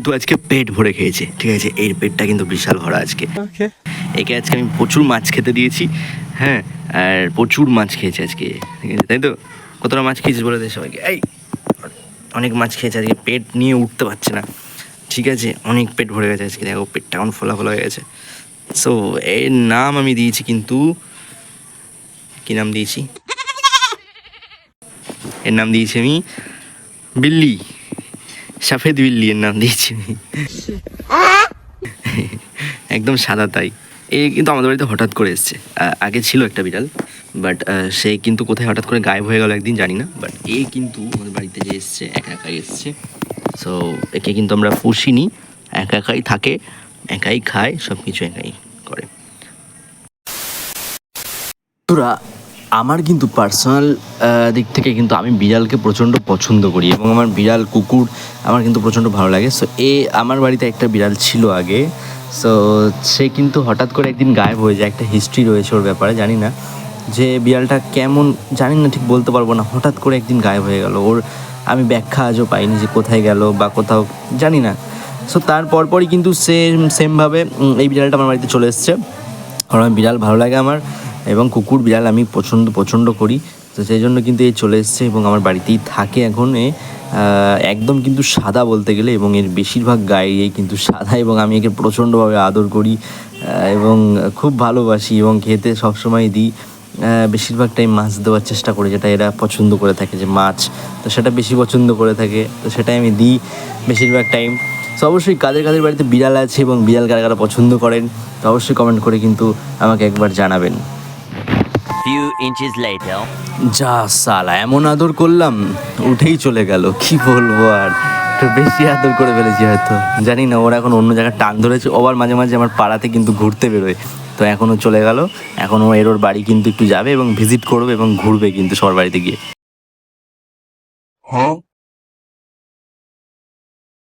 কিন্তু আজকে পেট ভরে খেয়েছে ঠিক আছে? এর পেটটা কিন্তু বিশাল ভরা আজকে। একে আজকে আমি প্রচুর মাছ খেতে দিয়েছি হ্যাঁ? আর প্রচুর মাছ খেয়েছে আজকে ঠিক আছে? তাই তো? কতটা মাছ খেয়েছিস বলে দে সবাইকে। এই অনেক মাছ খেয়েছে আজকে পেট নিয়ে উঠতে পারছে না। ঠিক আছে? অনেক পেট ভরে গেছে আজকে দেখো পেটটা এখন ফোলা ফোলা হয়ে গেছে। সো এর নাম আমি দিয়েছি কিন্তু কি নাম দিয়েছি? এর নাম দিয়েছি আমি বিল্লি। সাফেদ বিল্লি এর নাম দিয়েছি একদম সাদা তাই। এ কিন্তু আমাদের বাড়িতে হঠাৎ করে এসছে। আগে ছিল একটা বিড়াল, বাট সে কিন্তু কোথায় হঠাৎ করে গায়েব হয়ে গেল একদিন জানি না, বাট এ কিন্তু আমাদের বাড়িতে যে এসছে, একা একাই এসছে। সো একে কিন্তু আমরা পুষিনি, একা একাই থাকে, একাই খায় সব কিছু একাই করে। তোরা আমার কিন্তু পার্সোনাল দিক থেকে কিন্তু আমি বিড়ালকে প্রচণ্ড পছন্দ করি এবং আমার বিড়াল, কুকুর আমার কিন্তু প্রচণ্ড ভালো লাগে। সো এ আমার বাড়িতে একটা বিড়াল ছিল আগে। সো সে কিন্তু হঠাৎ করে একদিন গায়েব হয়ে যায়। একটা হিস্ট্রি রয়েছে ওর ব্যাপারে, জানি না। যে বিড়ালটা কেমন, জানি না, ঠিক বলতে পারব না। হঠাৎ করে একদিন গায়েব হয়ে গেল। ওর আমি ব্যাখ্যা আজও পাইনি যে কোথায় গেল বা কোথাও, জানি না। সো তার পরপরই কিন্তু সেম সেমভাবে এই বিড়ালটা আমার বাড়িতে চলে এসছে। কারণ আমার বিড়াল ভালো লাগে আমার। এবং কুকুর, বিড়াল আমি পছন্দ পছন্দ করি। তো সেই জন্য কিন্তু এ চলে এসছে এবং আমার বাড়িতেই থাকে এখন এ। একদম কিন্তু সাদা বলতে গেলে এবং এর বেশিরভাগ গায়ে কিন্তু সাদা এবং আমি একে প্রচণ্ডভাবে আদর করি এবং খুব ভালোবাসি এবং খেতে সবসময় দিই। বেশিরভাগ টাইম মাছ দেওয়ার চেষ্টা করি যেটা এরা পছন্দ করে থাকে, যে মাছ। তো সেটা বেশি পছন্দ করে থাকে, তো সেটাই আমি দিই বেশিরভাগ টাইম। তো অবশ্যই কাদের কাদের বাড়িতে বিড়াল আছে এবং বিড়াল কারা কারা পছন্দ করেন, তো অবশ্যই কমেন্ট করে কিন্তু আমাকে একবার জানাবেন। Few inches later. যা সালা এমন আদর করলাম উঠেই চলে গেল। কি বলব আর? একটু বেশি আদর করে ফেলেছি হয়তো। জানি না ওরা এখন অন্য জায়গায় টান ধরেছে। ওবার মাঝে মাঝে আমার পাড়াতে কিন্তু ঘুরতে বেরোয়। তো এখনও চলে গেল। এখনও এর ওর বাড়ি কিন্তু একটু যাবে এবং ভিজিট করবে এবং ঘুরবে কিন্তু সবার বাড়িতে গিয়ে।